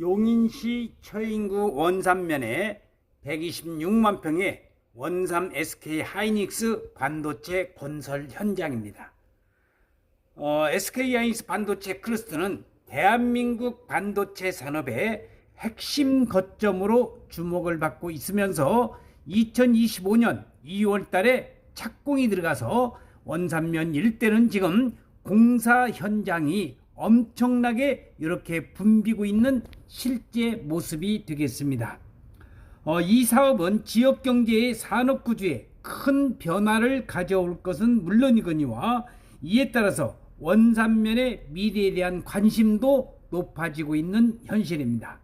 용인시 처인구 원산면에 126만 평의 원삼 SK 하이닉스 반도체 건설 현장입니다. 어, SK 하이닉스 반도체 클러스터는 대한민국 반도체 산업의 핵심 거점으로 주목을 받고 있으면서 2025년 2월 달에 착공이 들어가서 원산면 일대는 지금 공사 현장이 엄청나게 이렇게 붐비고 있는 실제 모습이 되겠습니다. 어, 이 사업은 지역 경제의 산업 구조에 큰 변화를 가져올 것은 물론이거니와 이에 따라서 원산면의 미래에 대한 관심도 높아지고 있는 현실입니다.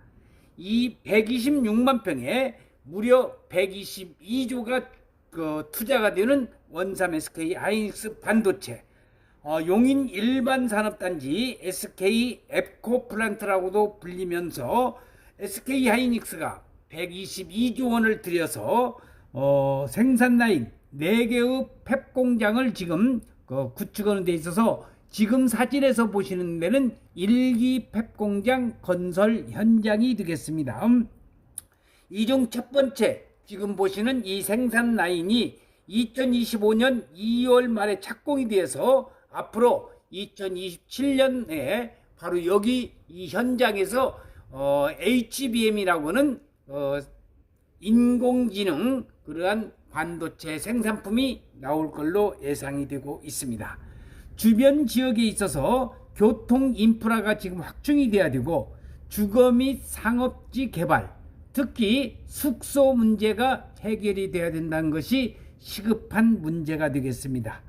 이 126만 평에 무려 122조가 그 투자가 되는 원삼 SK 하이닉스 반도체 어, 용인 일반 산업단지 SK 앱코 플란트라고도 불리면서 SK 하이닉스가 122조 원을 들여서 어, 생산 라인 4개의 펩 공장을 지금 그 구축하는 데 있어서 지금 사진에서 보시는 데는 일기 펩 공장 건설 현장이 되겠습니다. 음, 이중 첫 번째 지금 보시는 이 생산 라인이 2025년 2월 말에 착공이 돼서 앞으로 2027년에 바로 여기 이 현장에서 어, HBM이라고 하는 어, 인공지능 그러한 반도체 생산품이 나올 걸로 예상이 되고 있습니다. 주변 지역에 있어서 교통 인프라가 지금 확충이 돼야 되고 주거 및 상업지 개발, 특히 숙소 문제가 해결이 돼야 된다는 것이 시급한 문제가 되겠습니다.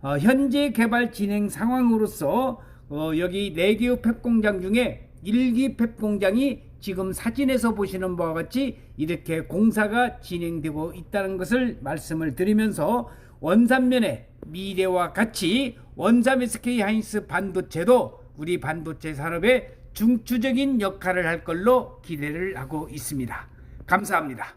어, 현재 개발 진행 상황으로서 어, 여기 4개의 펩 공장 중에 1기 펩 공장이 지금 사진에서 보시는 바와 같이 이렇게 공사가 진행되고 있다는 것을 말씀을 드리면서 원산면의 미래와 같이 원삼 SK 하이닉스 반도체도 우리 반도체 산업의 중추적인 역할을 할 걸로 기대를 하고 있습니다. 감사합니다.